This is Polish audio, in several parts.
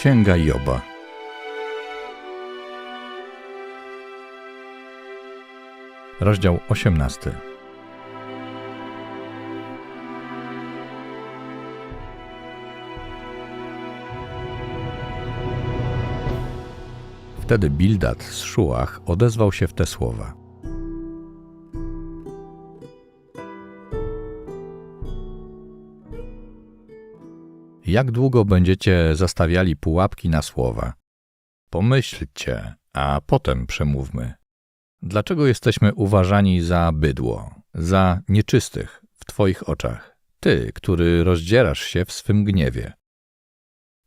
Księga Joba. Rozdział 18. Wtedy Bildad z Szuach odezwał się w te słowa. Jak długo będziecie zastawiali pułapki na słowa? Pomyślcie, a potem przemówmy. Dlaczego jesteśmy uważani za bydło, za nieczystych w Twoich oczach? Ty, który rozdzierasz się w swym gniewie.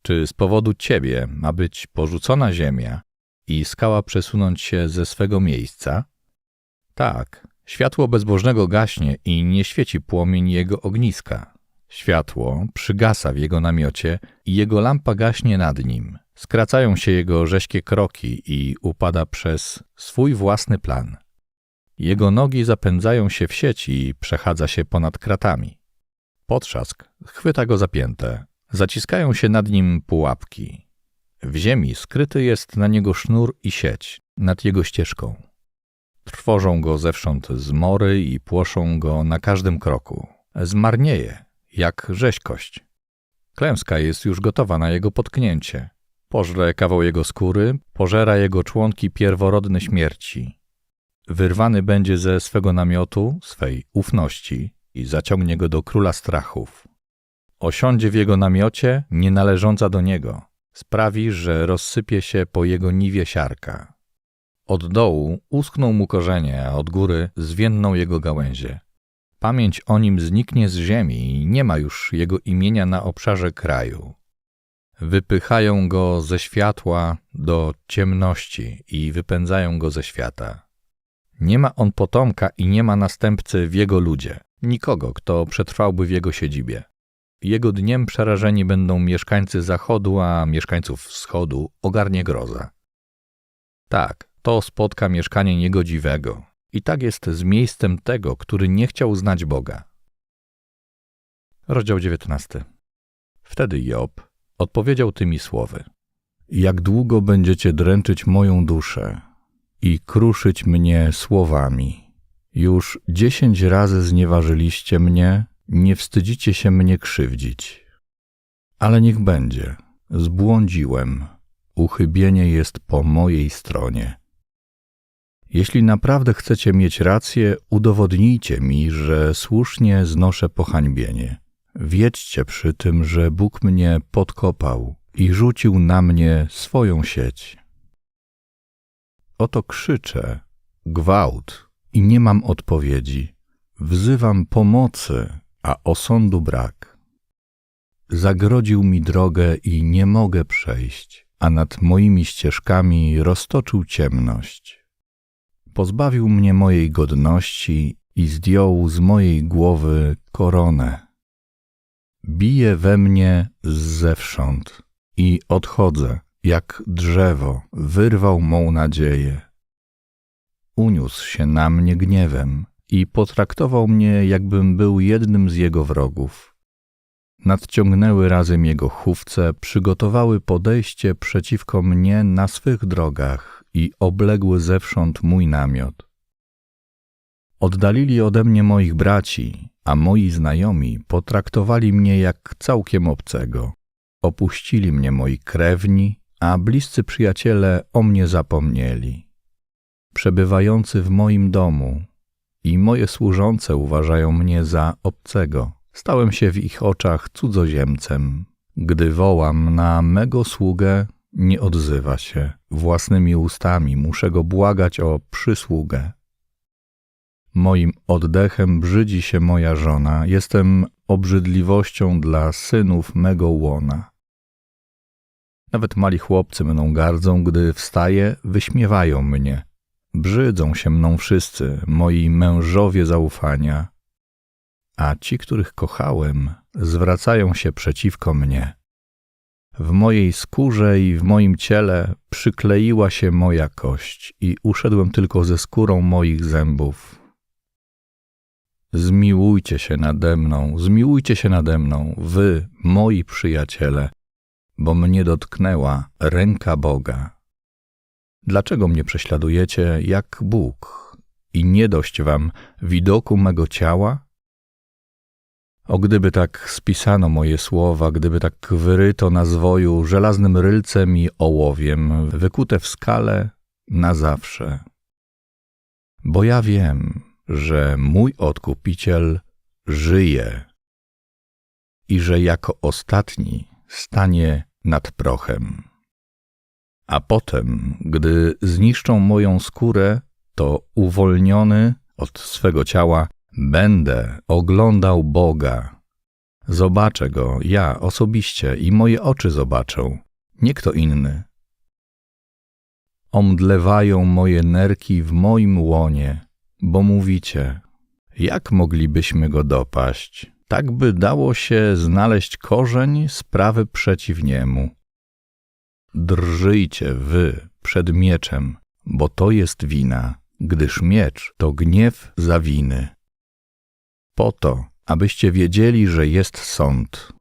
Czy z powodu Ciebie ma być porzucona ziemia i skała przesunąć się ze swego miejsca? Tak, światło bezbożnego gaśnie i nie świeci płomień jego ogniska. Światło przygasa w jego namiocie i jego lampa gaśnie nad nim. Skracają się jego rześkie kroki i upada przez swój własny plan. Jego nogi zapędzają się w sieci i przechadza się ponad kratami. Potrzask chwyta go zapięte. Zaciskają się nad nim pułapki. W ziemi skryty jest na niego sznur i sieć nad jego ścieżką. Trwożą go zewsząd zmory i płoszą go na każdym kroku. Zmarnieje, jak rzeźkość. Klęska jest już gotowa na jego potknięcie. Pożre kawał jego skóry, pożera jego członki pierworodne śmierci. Wyrwany będzie ze swego namiotu, swej ufności i zaciągnie go do króla strachów. Osiądzie w jego namiocie, nie należąca do niego. Sprawi, że rozsypie się po jego niwie siarka. Od dołu uschną mu korzenie, a od góry zwienną jego gałęzie. Pamięć o nim zniknie z ziemi i nie ma już jego imienia na obszarze kraju. Wypychają go ze światła do ciemności i wypędzają go ze świata. Nie ma on potomka i nie ma następcy w jego ludzie, nikogo, kto przetrwałby w jego siedzibie. Jego dniem przerażeni będą mieszkańcy zachodu, a mieszkańców wschodu ogarnie groza. Tak, to spotka mieszkanie niegodziwego, i tak jest z miejscem tego, który nie chciał znać Boga. Rozdział 19. Wtedy Job odpowiedział tymi słowy: Jak długo będziecie dręczyć moją duszę i kruszyć mnie słowami? Już dziesięć razy znieważyliście mnie, nie wstydzicie się mnie krzywdzić. Ale niech będzie, zbłądziłem, uchybienie jest po mojej stronie. Jeśli naprawdę chcecie mieć rację, udowodnijcie mi, że słusznie znoszę pohańbienie. Wiedźcie przy tym, że Bóg mnie podkopał i rzucił na mnie swoją sieć. Oto krzyczę, gwałt i nie mam odpowiedzi. Wzywam pomocy, a osądu brak. Zagrodził mi drogę i nie mogę przejść, a nad moimi ścieżkami roztoczył ciemność. Pozbawił mnie mojej godności i zdjął z mojej głowy koronę. Bije we mnie zewsząd i odchodzę, jak drzewo, wyrwał mą nadzieję. Uniósł się na mnie gniewem i potraktował mnie, jakbym był jednym z jego wrogów. Nadciągnęły razem jego chówce, przygotowały podejście przeciwko mnie na swych drogach i obległy zewsząd mój namiot. Oddalili ode mnie moich braci, a moi znajomi potraktowali mnie jak całkiem obcego. Opuścili mnie moi krewni, a bliscy przyjaciele o mnie zapomnieli. Przebywający w moim domu i moje służące uważają mnie za obcego. Stałem się w ich oczach cudzoziemcem. Gdy wołam na mego sługę, nie odzywa się. Własnymi ustami muszę go błagać o przysługę. Moim oddechem brzydzi się moja żona, jestem obrzydliwością dla synów mego łona. Nawet mali chłopcy mną gardzą, gdy wstaję, wyśmiewają mnie. Brzydzą się mną wszyscy, moi mężowie zaufania, a ci, których kochałem, zwracają się przeciwko mnie. W mojej skórze i w moim ciele przykleiła się moja kość i uszedłem tylko ze skórą moich zębów. Zmiłujcie się nade mną, zmiłujcie się nade mną, wy, moi przyjaciele, bo mnie dotknęła ręka Boga. Dlaczego mnie prześladujecie jak Bóg i nie dość wam widoku mego ciała? O gdyby tak spisano moje słowa, gdyby tak wyryto na zwoju żelaznym rylcem i ołowiem, wykute w skale na zawsze. Bo ja wiem, że mój Odkupiciel żyje i że jako ostatni stanie nad prochem. A potem, gdy zniszczą moją skórę, to uwolniony od swego ciała będę oglądał Boga. Zobaczę go ja osobiście i moje oczy zobaczą, nie kto inny. Omdlewają moje nerki w moim łonie, bo mówicie, jak moglibyśmy go dopaść, tak by dało się znaleźć korzeń sprawy przeciw niemu. Drżyjcie wy przed mieczem, bo to jest wina, gdyż miecz to gniew za winy. Po to, abyście wiedzieli, że jest sąd,